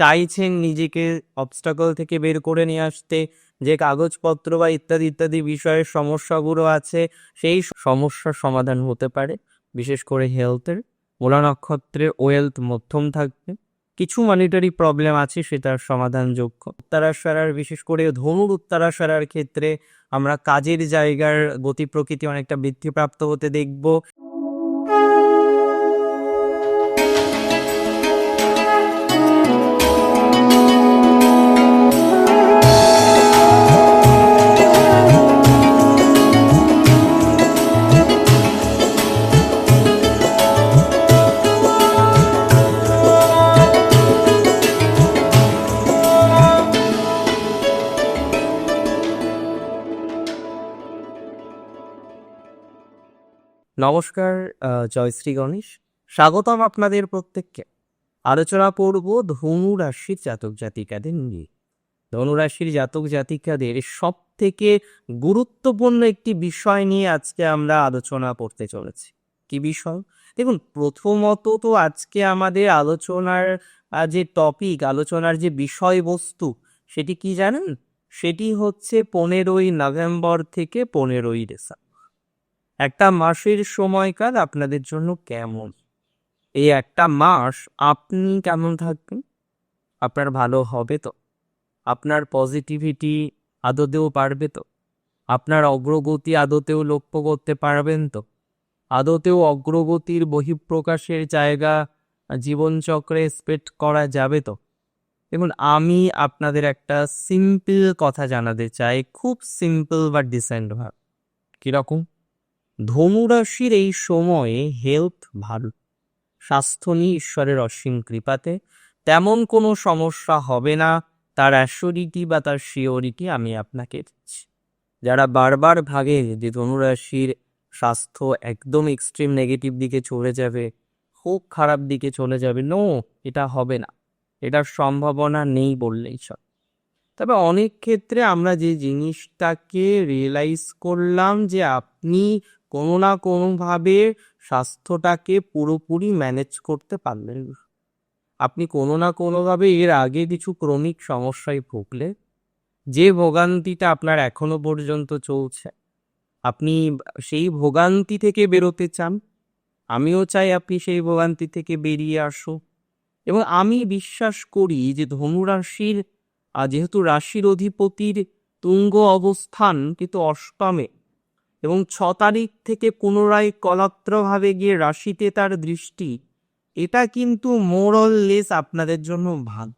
চাইছেন নিজেকে অবস্টাকল থেকে বের করে নিয়ে আসতে, যে কাগজপত্র বা ইত্যাদি ইত্যাদি বিষয়ের সমস্যাগুলো আছে, সেই সমস্যার সমাধান হতে পারে, বিশেষ করে হেলথের মূলা নক্ষত্রে ওয়েলথ মধ্যম থাকবে। কিছু মনিটারি প্রবলেম আছে, সেটার সমাধানযোগ্য। উত্তরাশারার, বিশেষ করে ধনুর উত্তরাশারার ক্ষেত্রে আমরা কাজের জায়গার গতি প্রকৃতি অনেকটা বৃদ্ধিপ্রাপ্ত হতে দেখব। নমস্কার জয়শ্রী গণেশ। স্বাগতম আপনাদের প্রত্যেককে। আলোচনা করব ধনু রাশির জাতক জাতিকাদের নিয়ে। ধনু রাশির জাতক জাতিকাদের সব থেকে গুরুত্বপূর্ণ একটি বিষয় নিয়ে আজকে আমরা আলোচনা করতে চলেছি। কি বিষয়? দেখুন, প্রথমত তো আজকে আমাদের আলোচনার যে টপিক আলোচনার যে বিষয়বস্তু, সেটি কি জানেন? সেটি হচ্ছে পনেরোই নভেম্বর থেকে পনেরোই ডিসেম্বর। একটা মাসের সময়কাল আপনাদের জন্য কেমন? এই একটা মাস আপনি কেমন থাকবেন? আপনার ভালো হবে তো? আপনার পজিটিভিটি আদতেও পারবে তো? আপনার অগ্রগতি আদতেও লক্ষ্য করতে পারবেন তো? আদতেও অগ্রগতির বহিঃপ্রকাশের জায়গা জীবনচক্রে স্পেট করা যাবে তো? দেখুন, আমি আপনাদের একটা সিম্পল কথা জানাতে চাই। খুব সিম্পল বা ডিসেন্ট ভাব। কীরকম? ধনুরাশির এই সময়ে হেলথ ভালো স্বাস্থ্য নিয়ে ঈশ্বরের অসীম কৃপাতে তেমন কোনো সমস্যা হবে না। তার অ্যাসিওরিটি বা তার শিওরিটি আমি আপনাকে দিচ্ছি। যারা বারবার ভাগে যে ধনুরাশির স্বাস্থ্য একদম এক্সট্রিম নেগেটিভ দিকে চলে যাবে, খুব খারাপ দিকে চলে যাবে, নো, এটা হবে না। এটার সম্ভাবনা নেই বললেই চল। তবে অনেক ক্ষেত্রে আমরা যে জিনিসটাকে রিয়েলাইজ করলাম যে আপনি কোনো না কোনোভাবে স্বাস্থ্যটাকে পুরোপুরি ম্যানেজ করতে পারলেন। আপনি কোনো না কোনোভাবে এর আগে কিছু ক্রমিক সমস্যায় ভুগলে, যে ভোগান্তিটা আপনার এখনও পর্যন্ত চলছে, আপনি সেই ভোগান্তি থেকে বেরোতে চান, আমিও চাই আপনি সেই ভোগান্তি থেকে বেরিয়ে আসুন এবং আমি বিশ্বাস করি যে ধনুরাশির যেহেতু রাশির অধিপতির তুঙ্গ অবস্থান কিন্তু অষ্টমে এবং ছ তারিখ থেকে পুনরায় কলাত্রভাবে গিয়ে রাশিতে তার দৃষ্টি, এটা কিন্তু মোরল লেস আপনাদের জন্য ভালো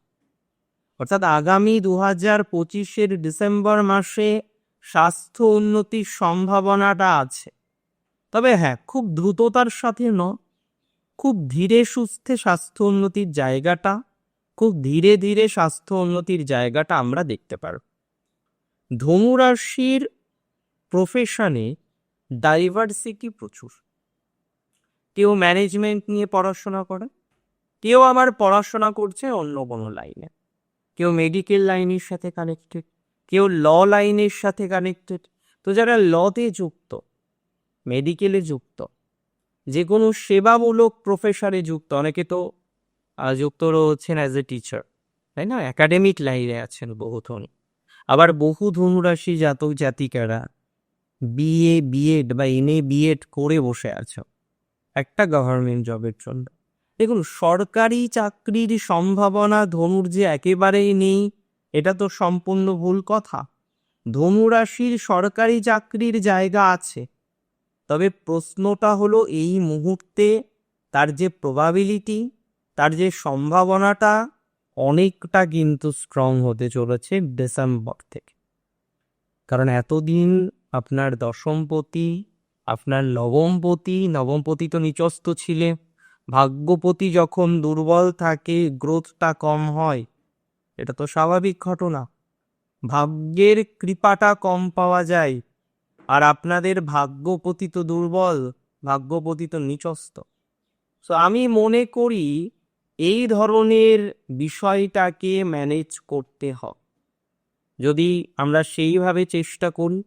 অর্থাৎ আগামী দু হাজার পঁচিশের ডিসেম্বর মাসে স্বাস্থ্য উন্নতির সম্ভাবনাটা আছে। তবে হ্যাঁ খুব দ্রুততার সাথে ন, খুব ধীরে সুস্থে স্বাস্থ্য উন্নতির জায়গাটা, খুব ধীরে ধীরে স্বাস্থ্য উন্নতির জায়গাটা আমরা দেখতে পারব। ধনুরাশির প্রফেশনে ডাইভার্সিটি প্রচুর। কেউ ম্যানেজমেন্ট নিয়ে পড়াশোনা করে, কেউ আবার পড়াশোনা করছে অন্য কোনো লাইনে কেউ মেডিকেল লাইনের সাথে কানেক্টেড কেউ ল লাইনের সাথে কানেক্টেড তো যারা লতে যুক্ত মেডিকেলে যুক্ত যে কোনো সেবামূলক প্রফেশনে যুক্ত, অনেকে তো যুক্ত রয়েছেন অ্যাজ এ টিচার তাই না? একাডেমিক লাইনে আছেন বহু ধনী আবার বহু ধনুরাশি জাতক জাতিকারা বিএ বিএড বা এমএ বিএড করে বসে আছো। একটা গভর্নমেন্ট জবের জন্য। দেখুন, সরকারি চাকরির সম্ভাবনা ধনুর যে একেবারেই নেই, এটা তো সম্পূর্ণ ভুল কথা। ধনুরাশির সরকারি চাকরির জায়গা আছে। তবে প্রশ্নটা হলো, এই মুহূর্তে তার যে প্রবাবিলিটি তার যে সম্ভাবনাটা অনেকটা কিন্তু স্ট্রং হতে চলেছে ডিসেম্বর থেকে। কারণ এতদিন আপনার দশমপতি আপনার নবমপতি নবমপতি তো নিচস্থ ছিলে। ভাগ্যপতি যখন দুর্বল থাকে, গ্রোথটা কম হয়। এটা তো স্বাভাবিক ঘটনা। ভাগ্যের কৃপাটা কম পাওয়া যায়। আর আপনাদের ভাগ্যপতি তো দুর্বল ভাগ্যপতি তো নিচস্থ। সো আমি মনে করি এই ধরনের বিষয়টাকে ম্যানেজ করতে হবে যদি আমরা সেইভাবে চেষ্টা করি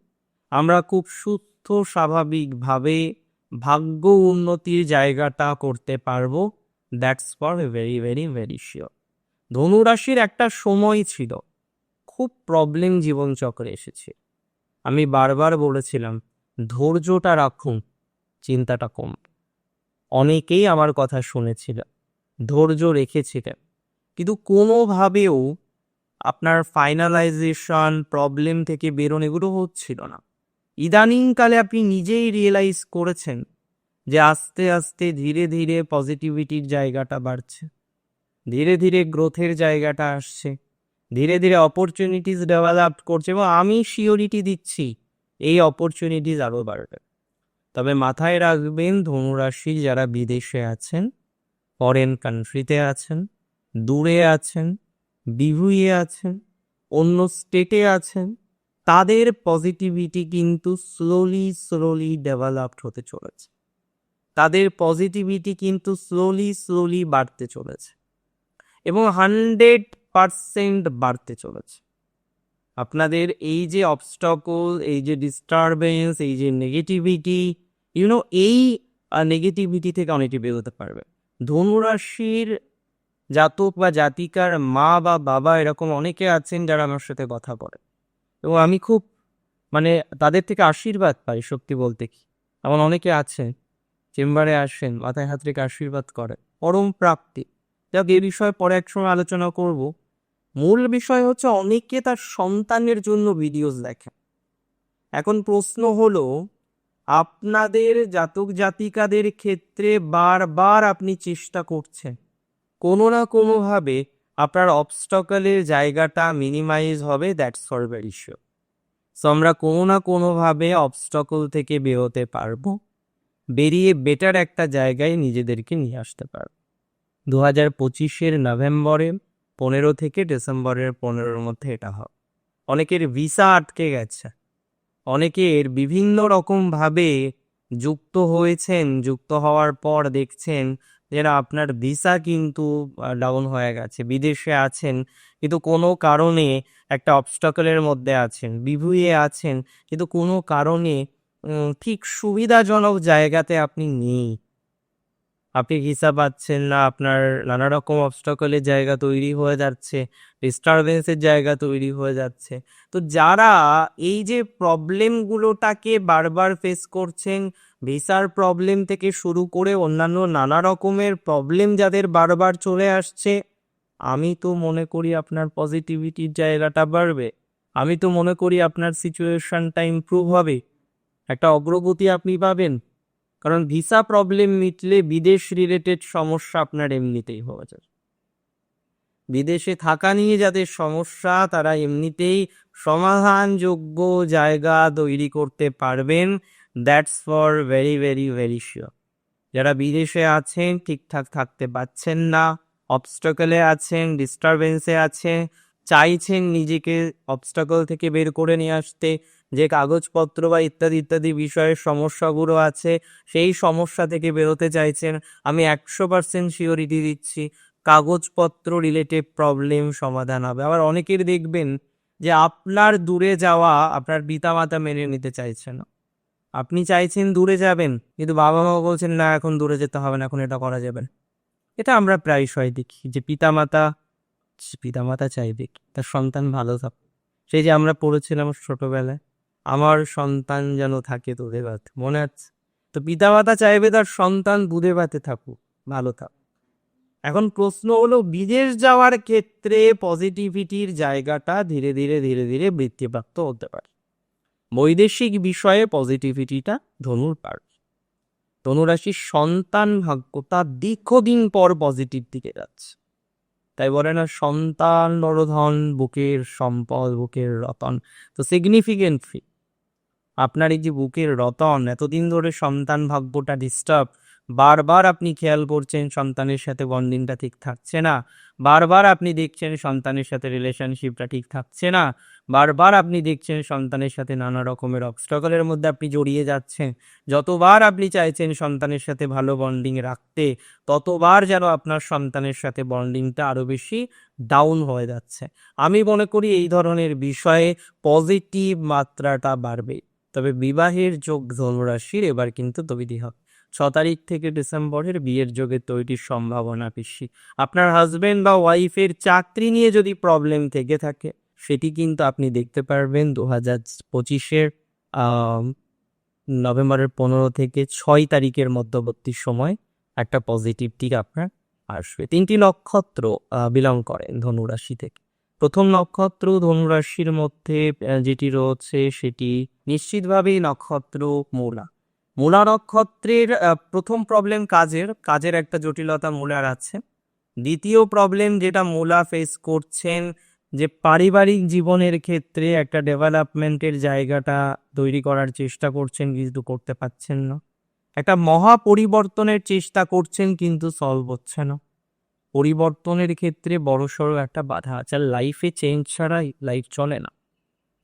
আমরা খুব সুস্থ, স্বাভাবিকভাবে ভাগ্য উন্নতির জায়গাটা করতে পারব। That's for very very very sure ধনুরাশির একটা সময় ছিল। খুব প্রবলেম জীবনচক্রে এসেছে। আমি বারবার বলেছিলাম, ধৈর্যটা রাখুন, চিন্তাটা কম। অনেকেই আমার কথা শুনেছিল, ধৈর্য রেখেছিলেন। কিন্তু কোনোভাবেও আপনার ফাইনালাইজেশন প্রবলেম থেকে বেরোন এগুলো হচ্ছিল না। ইদানিংকালে আপনি নিজেই রিয়েলাইজ করেছেন যে আস্তে আস্তে ধীরে ধীরে পজিটিভিটির জায়গাটা বাড়ছে। ধীরে ধীরে গ্রোথের জায়গাটা আসছে। ধীরে ধীরে অপরচুনিটিস ডেভেলপ করছে এবং আমি শিওরিটি দিচ্ছি, এই অপরচুনিটিস আরও বাড়বে। তবে মাথায় রাখবেন ধনুরাশি যারা বিদেশে আছেন ফরেন কান্ট্রিতে আছেন, দূরে আছেন বিহুয়ে আছেন, অন্য স্টেটে আছেন তাদের পজিটিভিটি কিন্তু স্লোলি স্লোলি ডেভেলপড হতে চলেছে। তাদের পজিটিভিটি কিন্তু স্লোলি স্লোলি বাড়তে চলেছে এবং হান্ড্রেড পারসেন্ট বাড়তে চলেছে। আপনাদের এই যে অবস্টকল এই যে ডিস্টারবেন্স এই যে নেগেটিভিটি ইউনো এই নেগেটিভিটি থেকে অনেকটি বেরোতে পারবে। ধনুরাশির জাতক বা জাতিকার মা বা বাবা এরকম অনেকে আছেন যারা আমার সাথে কথা বলে। এবং আমি খুব মানে তাদের থেকে আশীর্বাদ পাই সত্যি বলতে কি। এমন অনেকে আছেন, চেম্বারে আসেন, মাথায় হাত রেখে আশীর্বাদ করে পরম প্রাপ্তি। যাক এ বিষয়ে পরে এক সময় আলোচনা করব। মূল বিষয় হচ্ছে অনেকে তার সন্তানের জন্য ভিডিওস দেখে এখন প্রশ্ন হলো, আপনাদের জাতক জাতিকাদের ক্ষেত্রে বারবার আপনি চেষ্টা করছেন কোনো না কোনোভাবে আপনার অবস্টকলের জায়গাটা মিনিমাইজ হবে that's for very sure so আমরা কোনো না কোনোভাবে অবস্টকল থেকে বেরোতে পারব। বেরিয়ে বেটার একটা জায়গায় নিজেদেরকে নিয়ে আসতে পারব। দু হাজার পঁচিশের নভেম্বরে, পনেরো থেকে ডিসেম্বরের পনেরোর মধ্যে এটা হবে। অনেকের ভিসা আটকে গেছে। অনেকের বিভিন্ন রকমভাবে যুক্ত হয়েছেন, যুক্ত হওয়ার পর দেখছেন যে না আপনার ভিসা কিন্তু ডাউন হয়ে গেছে। বিদেশে আছেন, কিন্তু কোনো কারণে একটা অবস্টাকলের মধ্যে আছেন বিভুয়ে আছেন, কিন্তু কোনো কারণে ঠিক সুবিধাজনক জায়গাতে আপনি নেই। আপনি ভিসা পাচ্ছেন না, আপনার নানা রকম অবস্টাকলের জায়গা তৈরি হয়ে যাচ্ছে ডিস্টারবেন্সের জায়গা তৈরি হয়ে যাচ্ছে। তো যারা এই যে প্রবলেমগুলোটাকে বারবার ফেস করছেন ভিসার প্রবলেম থেকে শুরু করে অন্যান্য নানা রকমের প্রবলেম যাদের বারবার চলে আসছে, আমি তো মনে করি আপনার পজিটিভিটির জায়গাটা বাড়বে। আমি তো মনে করি আপনার সিচুয়েশনটা ইমপ্রুভ হবে। একটা অগ্রগতি আপনি পাবেন। কারণ ভিসা প্রবলেম মিটলে বিদেশ রিলেটেড সমস্যা আপনার এমনিতেই হওয়া যাবে। বিদেশে থাকা নিয়ে যাদের সমস্যা, তারা এমনিতেই সমাধানযোগ্য জায়গা তৈরি করতে পারবেন। That's for very very very sure যারা বিদেশে আছেন, ঠিকঠাক থাকতে পারছেন না অবস্টাকলে আছেন ডিস্টারবেন্সে আছে চাইছেন নিজেকে অবস্টাকল থেকে বের করে নিয়ে আসতে, যে কাগজপত্র বা ইত্যাদি ইত্যাদি বিষয়ের সমস্যাগুলো আছে, সেই সমস্যা থেকে বেরোতে চাইছেন, আমি একশো পার্সেন্ট শিওরিটি দিচ্ছি, কাগজপত্র রিলেটেড প্রবলেম সমাধান হবে। আবার অনেকের দেখবেন যে আপনার দূরে যাওয়া আপনার পিতামাতা মেনে নিতে চাইছে না। আপনি চাইছেন দূরে যাবেন, কিন্তু বাবা মা বলছেন, না, এখন দূরে যেতে হবে না, এখন এটা করা যাবে না। এটা আমরা প্রায়শই দেখি যে পিতামাতা পিতামাতা চাইবে তার সন্তান ভালো থাকুক সেই যে আমরা পড়েছিলাম ছোটবেলায়, আমার সন্তান যেন থাকে দুধে ভাতে মনে আছে? তো পিতামাতা চাইবে তার সন্তান দুধে ভাতে থাকুক, ভালো থাকুক এখন প্রশ্ন হলো, বিদেশ যাওয়ার ক্ষেত্রে পজিটিভিটির জায়গাটা ধীরে ধীরে ধীরে ধীরে বৃদ্ধিপ্রাপ্ত হতে পারে। বৈদেশিক বিষয়ে পজিটিভিটিটা ধনুর পার। ধনুরাশির সন্তান ভাগ্য তার দীর্ঘদিন পর পজিটিভ দিকে যাচ্ছে। তাই বলে না, সন্তান, নরধন, বুকের সম্পদ, বুকের রতন, তো সিগনিফিকেন্টলি আপনার এই যে বুকের রতন, এতদিন ধরে সন্তান ভাগ্যটা ডিস্টার্ব বারবার আপনি খেয়াল করছেন সন্তানের সাথে বন্ডিংটা ঠিক থাকছে না, বারবার আপনি দেখছেন সন্তানের সাথে রিলেশনশিপটা ঠিক থাকছে না বারবার আপনি দেখছেন সন্তানের সাথে নানা রকমের অবস্ট্রাগলের মধ্যে আপনি জড়িয়ে যাচ্ছেন। যতবার আপনি চাইছেন সন্তানের সাথে ভালো বন্ডিং রাখতে, ততবার যেন আপনার সন্তানের সাথে বন্ডিংটা আরও বেশি ডাউন হয়ে যাচ্ছে। আমি মনে করি এই ধরনের বিষয়ে পজিটিভ মাত্রাটা বাড়বে। তবে বিবাহের যোগ ধনুরাশির এবার কিন্তু তবিদি হবে। ছ তারিখ থেকে ডিসেম্বরের বিয়ের যোগে তৈরির সম্ভাবনা বেশি। আপনার হাজবেন্ড বা ওয়াইফের চাকরি নিয়ে যদি প্রবলেম থেকে থাকে সেটি কিন্তু আপনি দেখতে পারবেন দু হাজার পঁচিশের নভেম্বরের পনেরো থেকে ছয় তারিখের মধ্যবর্তী সময় একটা পজিটিভ দিক আপনার আসবে। তিনটি নক্ষত্র বিলং করেন ধনুরাশি থেকে। প্রথম নক্ষত্র ধনুরাশির মধ্যে যেটি রয়েছে সেটি নিশ্চিতভাবেই নক্ষত্র মূলা। মূলা নক্ষত্রের প্রথম প্রবলেম কাজের কাজের একটা জটিলতা মূলার আছে। দ্বিতীয় প্রবলেম যেটা মূলা ফেস করছেন যে পারিবারিক জীবনের ক্ষেত্রে একটা ডেভেলপমেন্টের জায়গাটা তৈরি করার চেষ্টা করছেন কিন্তু করতে পারছেন না। একটা মহা পরিবর্তনের চেষ্টা করছেন কিন্তু সলভ হচ্ছে না। পরিবর্তনের ক্ষেত্রে বড়সড় একটা বাধা আছে। লাইফে চেঞ্জ ছাড়া লাইফ চলে না।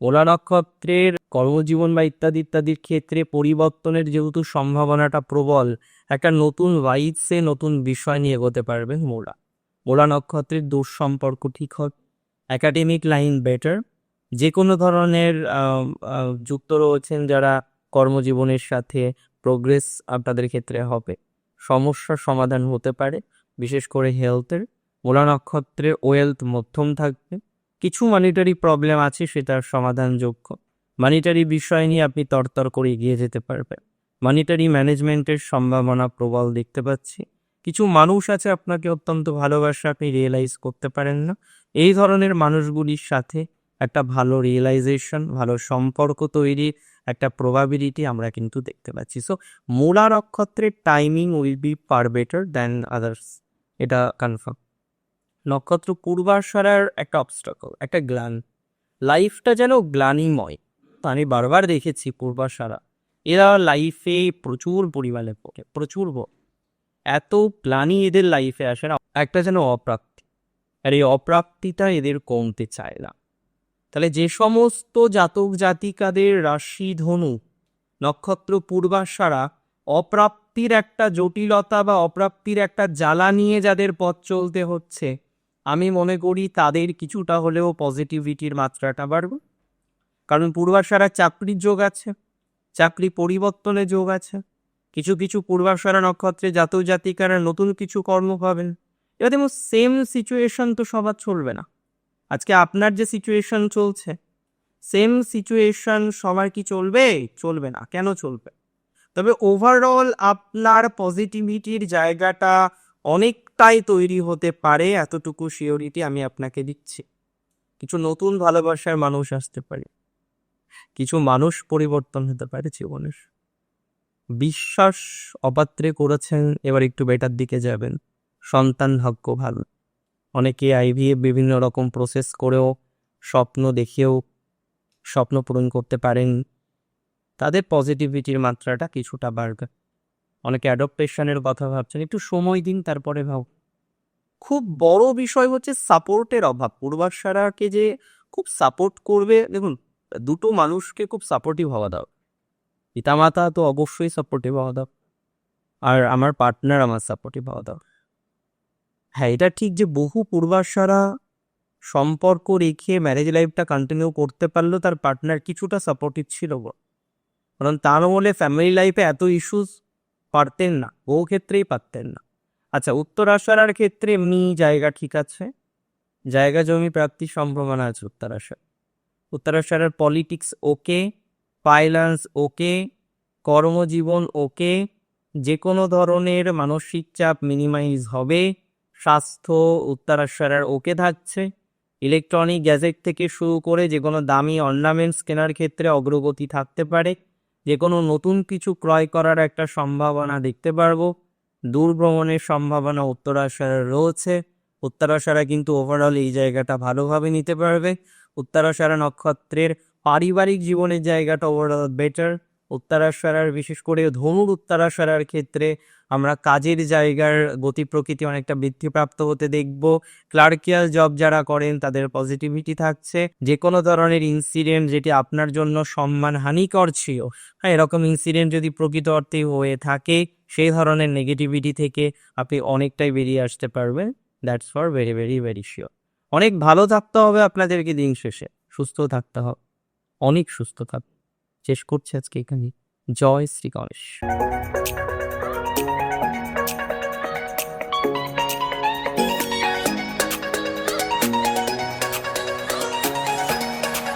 ওলা নক্ষত্রের কর্মজীবন বা ইত্যাদি, ইত্যাদির ক্ষেত্রে পরিবর্তনের যেহেতু সম্ভাবনাটা প্রবল, একটা নতুন ভাইবসে নতুন বিষয় নিয়ে এগোতে পারবেন মোলা মোলা নক্ষত্রের দূর সম্পর্ক ঠিক হবে একাডেমিক লাইন বেটার যে কোনো ধরনের যুক্ত রয়েছেন যারা কর্মজীবনের সাথে প্রোগ্রেস আপনাদের ক্ষেত্রে হবে। সমস্যার সমাধান হতে পারে, বিশেষ করে হেলথের মূলা নক্ষত্রে ওয়েলথ মধ্যম থাকবে। কিছু মানিটারি প্রবলেম আছে সেটার সমাধানযোগ্য। মানিটারি বিষয় নিয়ে আপনি তরতর করে এগিয়ে যেতে পারবেন। মানিটারি ম্যানেজমেন্টের সম্ভাবনা প্রবল দেখতে পাচ্ছি। কিছু মানুষ আছে আপনাকে অত্যন্ত ভালোবাসে, আপনি রিয়েলাইজ করতে পারেন না। এই ধরনের মানুষগুলির সাথে একটা ভালো রিয়েলাইজেশন ভালো সম্পর্ক তৈরির একটা প্রবাবিলিটি আমরা কিন্তু দেখতে পাচ্ছি। সো মূলা নক্ষত্রের timing will be par better than others এটা কনফার্ম নক্ষত্র পূর্বাশারার একটা অবস্টাকল একটা গ্লান। লাইফটা যেন গ্লানিময়। তো আমি বারবার দেখেছি পূর্বাশারা। এরা লাইফে প্রচুর পরিমাণে পড়ে প্রচুর এত গ্লানি এদের লাইফে আসে না, একটা যেন অপ্রাপ্তি। আর এই অপ্রাপ্তিটা এদের কমতে চায় না। তাহলে যে সমস্ত জাতক জাতিকাদের রাশি ধনু, নক্ষত্র পূর্বাশারা অপ্রাপ্তির একটা জটিলতা বা অপ্রাপ্তির একটা জ্বালা নিয়ে যাদের পথ চলতে হচ্ছে, আমি মনে করি তাদের কিছুটা হলেও পজিটিভিটির মাত্রাটা বাড়বে। কারণ পূর্বাশারা চাকরির যোগ আছে, চাকরি পরিবর্তনের যোগ আছে। কিছু কিছু পূর্বাশারা নক্ষত্রে জাতক জাতিকারা নতুন কিছু কর্ম পাবেন। এবার দেখুন সেম সিচুয়েশন তো সবার চলবে না। আজকে আপনার যে সিচুয়েশন চলছে সেম সিচুয়েশন সবার কি চলবে? চলবে না। কেন চলবে? তবে ওভারঅল আপনার পজিটিভিটির জায়গাটা অনেকটাই তৈরি হতে পারে, এতটুকু শিওরিটি আমি আপনাকে দিচ্ছি। কিছু নতুন ভালোবাসার মানুষ আসতে পারে। কিছু মানুষ পরিবর্তন হতে পারে জীবনের। বিশ্বাস অপাত্রে করেছেন, এবার একটু বেটার দিকে যাবেন। সন্তান ভাগ্য ভালো। অনেকে আইভিএফ বিভিন্ন রকম প্রসেস করেও স্বপ্ন দেখেও স্বপ্ন পূরণ করতে পারেন। তাদের পজিটিভিটির মাত্রাটা কিছুটা বাড়বে। অনেকে অ্যাডপ্টেশনের কথা ভাবছেন, একটু সময় দিন, তারপরে ভাব খুব বড় বিষয় হচ্ছে সাপোর্টের অভাব। পূর্বাশারাকে যে খুব সাপোর্ট করবে, দেখুন, দুটো মানুষকে খুব সাপোর্টিভ হওয়া দাও পিতামাতা তো অবশ্যই সাপোর্টিভ হওয়া দাও আর আমার পার্টনার আমার সাপোর্টিভ হওয়া দাও হ্যাঁ এটা ঠিক যে বহু পূর্বাশারা সম্পর্ক রেখে ম্যারেজ লাইফটা কন্টিনিউ করতে পারলেও তার পার্টনার কিছুটা সাপোর্টিভ ছিল কারণ তার বলে ফ্যামিলি লাইফে এত ইস্যুস পারতেন না, বহু ক্ষেত্রেই পারতেন না। আচ্ছা উত্তরাশারার ক্ষেত্রে এমনি জায়গা ঠিক আছে। জায়গা জমি প্রাপ্তির সম্ভাবনা আছে উত্তরাশার। উত্তরাশারার পলিটিক্স ওকে ফাইন্যান্স ওকে, কর্মজীবন ওকে যে কোনো ধরনের মানসিক চাপ মিনিমাইজ হবে, স্বাস্থ্য উত্তরাশারার ওকে থাকছে, ইলেকট্রনিক গ্যাজেট থেকে শুরু করে যে কোনো দামি অর্নামেন্টস কেনার ক্ষেত্রে অগ্রগতি থাকতে পারে যে কোনো নতুন কিছু ক্রয় করার একটা সম্ভাবনা দেখতে পারব, দূর ভ্রমণের সম্ভাবনা উত্তরাশারা রয়েছে, উত্তরাশারা কিন্তু ওভারঅল এই জায়গাটা ভালোভাবে নিতে পারবে, উত্তরাশারা নক্ষত্রের পারিবারিক জীবনের জায়গাটা ওভারঅল বেটার উত্তরাশারার, বিশেষ করে ধনুর উত্তরাশারার ক্ষেত্রে আমরা কাজের জায়গার গতি প্রকৃতি অনেকটা বৃদ্ধিপ্রাপ্ত হতে দেখব। ক্লার্কিয়াল জব যারা করেন, তাদের পজিটিভিটি থাকছে। যে কোনো ধরনের ইনসিডেন্ট যেটি আপনার জন্য সম্মান হানিকর ছিল হ্যাঁ এরকম ইনসিডেন্ট যদি প্রকৃত অর্থেই হয়ে থাকে, সেই ধরনের নেগেটিভিটি থেকে আপনি অনেকটাই বেরিয়ে আসতে পারবেন। That's for very very very sure অনেক ভালো থাকতে হবে আপনাদেরকে দিন শেষে। সুস্থ থাকতে হবে। অনেক সুস্থ থাকবে শেষ করছি আজকে এখানে জয় শ্রী গণেশ।